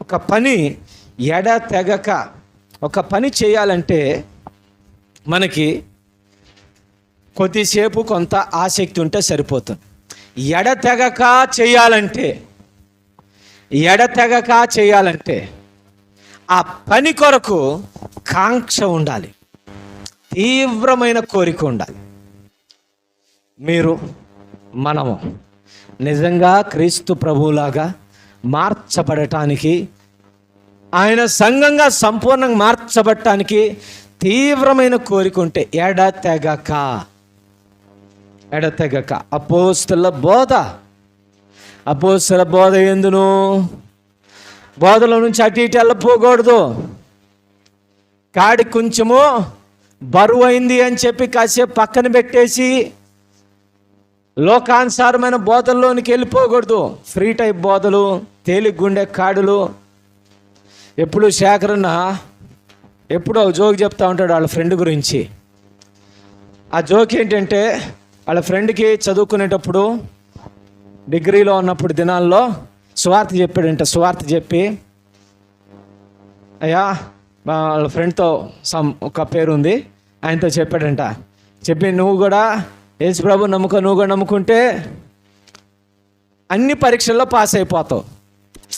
ఒక పని ఎడ తెగక ఒక పని చేయాలంటే మనకి కొద్దిసేపు కొంత ఆసక్తి ఉంటే సరిపోతుంది. ఎడతెగక చేయాలంటే ఎడతెగక చేయాలంటే ఆ పని కొరకు కాంక్ష ఉండాలి. తీవ్రమైన కోరిక ఉండాలి. మీరు మనము నిజంగా క్రీస్తు ప్రభువులాగా మార్చబడటానికి ఆయన సంఘంగా సంపూర్ణంగా మార్చబడటానికి తీవ్రమైన కోరిక ఉంటే ఎడతెగక ఎడతెగక అపోస్తుల బోధ. అపోస్తుల బోధ ఎందును? బోధలో నుంచి అటు ఇటు వెళ్ళపోకూడదు. కాడి కొంచెము బరువు అయింది అని చెప్పి కాసేపు పక్కన పెట్టేసి లోకానుసారమైన బోధల్లోనికి వెళ్ళిపోకూడదు. ఫ్రీ టైప్ బోధలు తేలిక గుండె కాడులు. ఎప్పుడు శేఖరన్న ఎప్పుడో జోక్ చెప్తా ఉంటాడు వాళ్ళ ఫ్రెండ్ గురించి. ఆ జోక్ ఏంటంటే వాళ్ళ ఫ్రెండ్కి చదువుకునేటప్పుడు డిగ్రీలో ఉన్నప్పుడు దినాల్లో సువార్త చెప్పాడంట సువార్త చెప్పి అయ్యా వాళ్ళ ఫ్రెండ్తో సమ్ ఒక పేరు ఉంది ఆయనతో చెప్పాడంట. చెప్పి నువ్వు కూడా యేసు ప్రభు నమ్ముక నువ్వు నమ్ముకుంటే అన్ని పరీక్షల్లో పాస్ అయిపోతావు.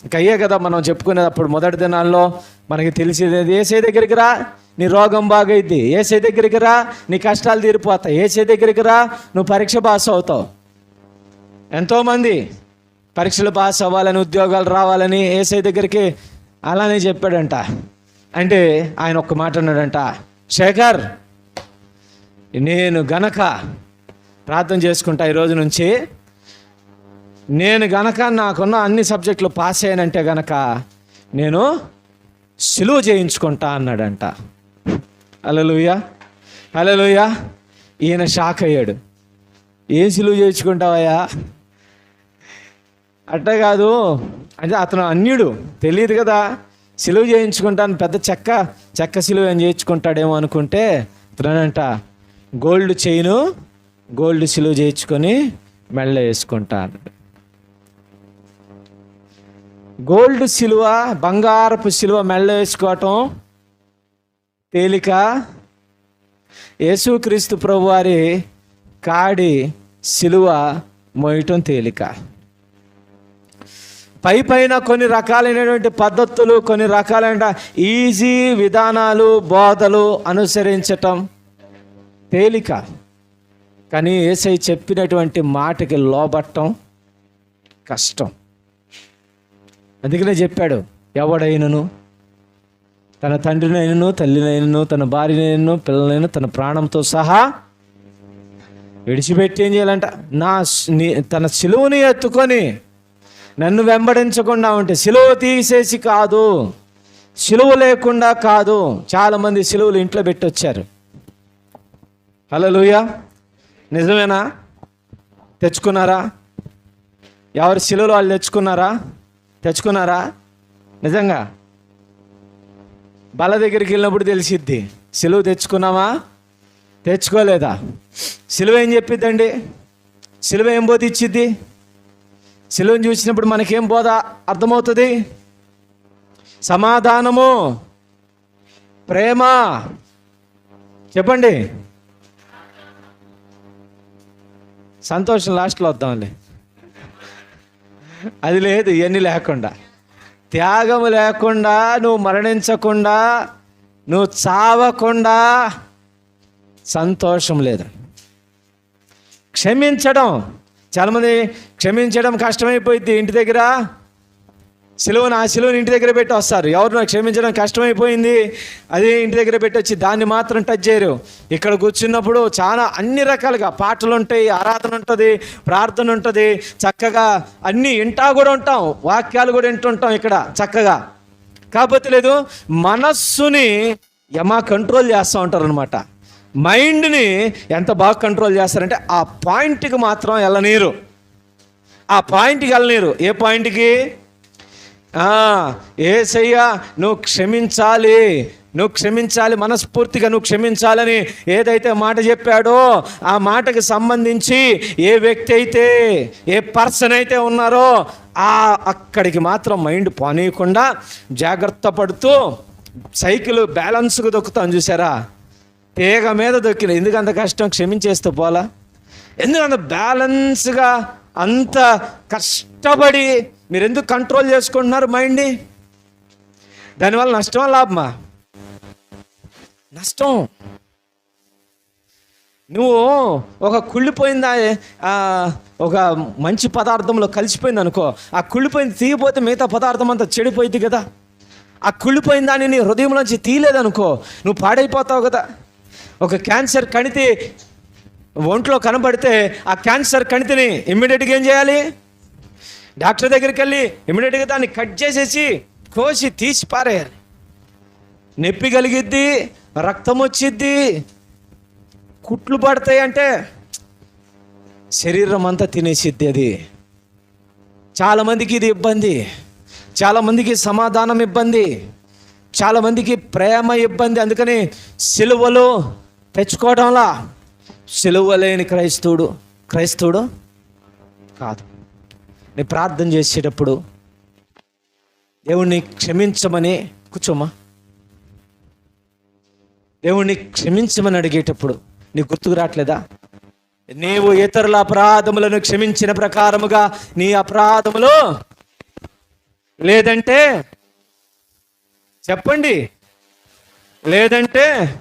ఇంకా అయ్యే కదా మనం చెప్పుకునేటప్పుడు మొదటి దినాల్లో మనకి తెలిసేది ఏసే దగ్గరికి రా నీ రోగం బాగైద్ది. ఏసే దగ్గరికి రా నీ కష్టాలు తీరిపోతాయి. ఏసే దగ్గరికి రా నువ్వు పరీక్ష పాస్ అవుతావు. ఎంతోమంది పరీక్షలు పాస్ అవ్వాలని ఉద్యోగాలు రావాలని ఏసై దగ్గరికి అలానే చెప్పాడంట. అంటే ఆయన ఒక్క మాట అన్నాడంట శేఖర్ నేను గనక ప్రార్థన చేసుకుంటా ఈరోజు నుంచి. నేను గనక నాకున్న అన్ని సబ్జెక్టులు పాస్ అయ్యానంటే గనక నేను సులువు చేయించుకుంటా అన్నాడంట. అలలుయ అలలుయ ఈయన షాక్ అయ్యాడు. ఏం సులువు చేయించుకుంటావయ్యా? అట్ట కాదు. అంటే అతను అన్యుడు తెలియదు కదా. సిలువ చేయించుకుంటాను పెద్ద చెక్క చెక్క సిలువ ఏం చేయించుకుంటాడేమో అనుకుంటే అతనంట గోల్డ్ చైను గోల్డ్ సిలువ చేయించుకొని మెళ్ళ వేసుకుంటా అన్నాడు. గోల్డ్ సిలువ బంగారపు సిలువ మెళ్ళ వేసుకోవటం తేలిక. యేసుక్రీస్తు ప్రభు వారి కాడి సిలువ మోయటం తేలిక. పై పైన కొన్ని రకాలైనటువంటి పద్ధతులు కొన్ని రకాలైన ఈజీ విధానాలు బోధలు అనుసరించటం తేలిక. కానీ ఏసై చెప్పినటువంటి మాటకి లోబట్టం కష్టం. అందుకనే చెప్పాడు ఎవడైనను? తన తండ్రినైనను తల్లినైనను తన భార్యనైనను పిల్లలైన తన ప్రాణంతో సహా విడిచిపెట్టి ఏం చేయాలంట? నా తన సిలువని ఎత్తుకొని నన్ను వెంబడించకుండా ఉంటే సిలువ తీసేసి కాదు సిలువ లేకుండా కాదు. చాలామంది సిలువలు ఇంట్లో పెట్టొచ్చారు హలో నిజమేనా? తెచ్చుకున్నారా? ఎవరు సిలువలు వాళ్ళు తెచ్చుకున్నారా? తెచ్చుకున్నారా? నిజంగా? బల దగ్గరికి వెళ్ళినప్పుడు తెలిసిద్ది. సిలువ తెచ్చుకున్నామా? తెచ్చుకోలేదా? సిలువ ఏం చెప్పిద్దండి? సిలువ ఏం బోధ ఇచ్చిద్ది? సిలువను చూసినప్పుడు మనకేం బోధ అర్థమవుతుంది? సమాధానము. ప్రేమ. చెప్పండి. సంతోషం లాస్ట్లో వద్దాంలే. అది లేదు ఇవన్నీ లేకుండా. త్యాగము లేకుండా నువ్వు మరణించకుండా నువ్వు చావకుండా సంతోషం లేదు. క్షమించడం. చాలామంది క్షమించడం కష్టమైపోయింది ఇంటి దగ్గర. సిలువను ఆ సిలువను ఇంటి దగ్గర పెట్టి వస్తారు. ఎవరు నాకు క్షమించడం కష్టమైపోయింది. అది ఇంటి దగ్గర పెట్టి వచ్చి దాన్ని మాత్రం టచ్ చేయరు. ఇక్కడ కూర్చున్నప్పుడు చాలా అన్ని రకాలుగా పాటలు ఉంటాయి ఆరాధన ఉంటుంది ప్రార్థన ఉంటుంది. చక్కగా అన్ని ఇంటా కూడా ఉంటాం వాక్యాలు కూడా వింటుంటాం ఇక్కడ చక్కగా. కాకపోతే లేదు మనస్సుని యమా కంట్రోల్ చేస్తూ ఉంటారు అనమాట మైండ్ని ఎంత బాగా కంట్రోల్ చేస్తారంటే ఆ పాయింట్కి మాత్రం వెళ్ళనీరు. ఆ పాయింట్కి వెళ్ళనీరు. ఏ పాయింట్కి ఏసయ్యా నువ్వు క్షమించాలి. నువ్వు క్షమించాలి మనస్ఫూర్తిగా నువ్వు క్షమించాలని ఏదైతే మాట చెప్పాడో ఆ మాటకి సంబంధించి ఏ వ్యక్తి అయితే ఏ పర్సన్ అయితే ఉన్నారో ఆ అక్కడికి మాత్రం మైండ్ పోనీయకుండా జాగ్రత్త పడుతూ సైకిల్ బ్యాలెన్స్గా దొక్కుతాం చూసారా తీగ మీద దొక్కిన. ఎందుకు అంత కష్టం? క్షమించేస్తే పోలా? ఎందుకంత బ్యాలెన్స్గా అంత కష్టపడి మీరు ఎందుకు కంట్రోల్ చేసుకుంటున్నారు మైండ్ని దానివల్ల నష్టమా లాభమా? నష్టం. నువ్వు ఒక కుళ్ళిపోయిందా ఒక మంచి పదార్థంలో కలిసిపోయింది అనుకో. ఆ కుళ్ళిపోయింది తీయపోతే మిగతా పదార్థం అంతా చెడిపోయింది కదా. ఆ కుళ్ళిపోయిన దాన్ని నీ హృదయంలోంచి తీయలేదనుకో. నువ్వు పాడైపోతావు కదా. ఒక క్యాన్సర్ కణితి ఒంట్లో కనబడితే ఆ క్యాన్సర్ కణితిని ఇమ్మీడియట్గా ఏం చేయాలి? డాక్టర్ దగ్గరికి వెళ్ళి ఇమీడియట్గా దాన్ని కట్ చేసేసి కోసి తీసి పారేయాలి. నొప్పి కలిగిద్ది రక్తం వచ్చిద్ది. కుట్లు పడతాయి అంటే శరీరం అంతా తినేసిద్ది అది. చాలామందికి ఇది ఇబ్బంది. చాలామందికి సమాధానం ఇబ్బంది. చాలామందికి ప్రేమ ఇబ్బంది. అందుకని సిలువలు తెచ్చుకోవడంలా. సిలువ లేని క్రైస్తవుడు క్రైస్తవుడు కాదు. నీ ప్రార్థన చేసేటప్పుడు దేవుణ్ణి క్షమించమని కూర్చోమా? దేవుణ్ణి క్షమించమని అడిగేటప్పుడు నీకు గుర్తుకు రావట్లేదా? నీవు ఇతరుల అపరాధములను క్షమించిన ప్రకారముగా నీ అపరాధములు లేదంటే చెప్పండి. లేదంటే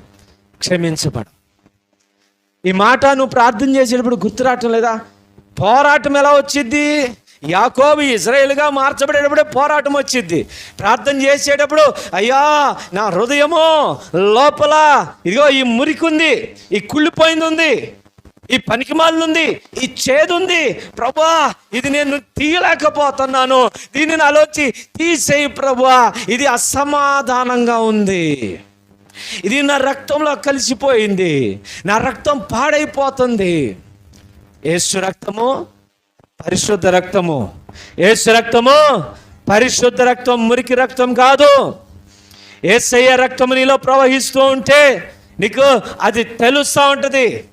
క్షమించబడు. ఈ మాట నువ్వు ప్రార్థన చేసేటప్పుడు గుర్తు రావటం లేదా? పోరాటం ఎలా వచ్చింది యాకోబు ఇజ్రాయేల్గా మార్చబడేటప్పుడే పోరాటం వచ్చింది. ప్రార్థన చేసేటప్పుడు అయ్యా నా హృదయము లోపల ఇదిగో ఈ మురికి ఉంది ఈ కుళ్ళిపోయింది ఉంది ఈ పనికిమాలిన ఈ చేదుంది. ప్రభా ఇది నేను తీయలేకపోతున్నాను. దీన్ని నాలోచి తీసేయి ప్రభా. ఇది అసమాధానంగా ఉంది. ఇది నా రక్తంలో కలిసిపోయింది. నా రక్తం పాడైపోతుంది. ఏసు రక్తము పరిశుద్ధ రక్తము. ఏసు రక్తము పరిశుద్ధ రక్తం మురికి రక్తం కాదు. ఏసయ్య రక్తము నీలో ప్రవహిస్తూ ఉంటే నీకు అది తెలుస్తూ ఉంటుంది.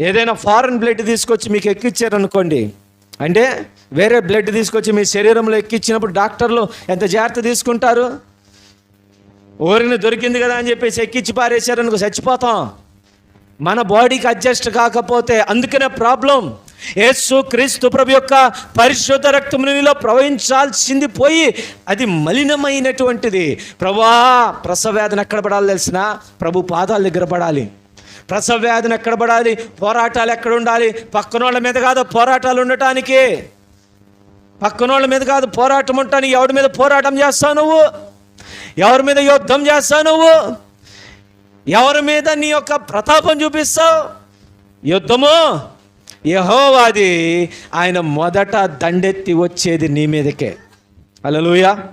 ఏదైనా ఫారెన్ బ్లడ్ తీసుకొచ్చి మీకు ఎక్కిచ్చారనుకోండి అంటే వేరే బ్లడ్ తీసుకొచ్చి మీ శరీరంలో ఎక్కిచ్చినప్పుడు డాక్టర్లు ఎంత జాగ్రత్త తీసుకుంటారు? ఊరిని దొరికింది కదా అని చెప్పేసి ఎక్కిచ్చి పారేశారనుకో చచ్చిపోతాం. మన బాడీకి అడ్జస్ట్ కాకపోతే అందుకనే ప్రాబ్లం. యేసు క్రీస్తు ప్రభు యొక్క పరిశుద్ధ రక్తమునిలో ప్రవహించాల్సింది పోయి అది మలినమైనటువంటిది. ప్రభా ప్రసవేదన ఎక్కడ పడాలి తెలిసిన? ప్రభు పాదాల దగ్గర పడాలి. ప్రసవ వ్యాధిని ఎక్కడ పడాలి? పోరాటాలు ఎక్కడ ఉండాలి? పక్కనోళ్ళ మీద కాదు పోరాటాలు ఉండటానికి. పక్కనోళ్ళ మీద కాదు పోరాటం ఉంటాను ఎవరి మీద పోరాటం చేస్తావు నువ్వు? ఎవరి మీద యుద్ధం చేస్తావు నువ్వు? ఎవరి మీద నీ యొక్క ప్రతాపం చూపిస్తావు? యుద్ధము? యహోవాది ఆయన మొదట దండెత్తి వచ్చేది నీ మీదకే. అలలుయా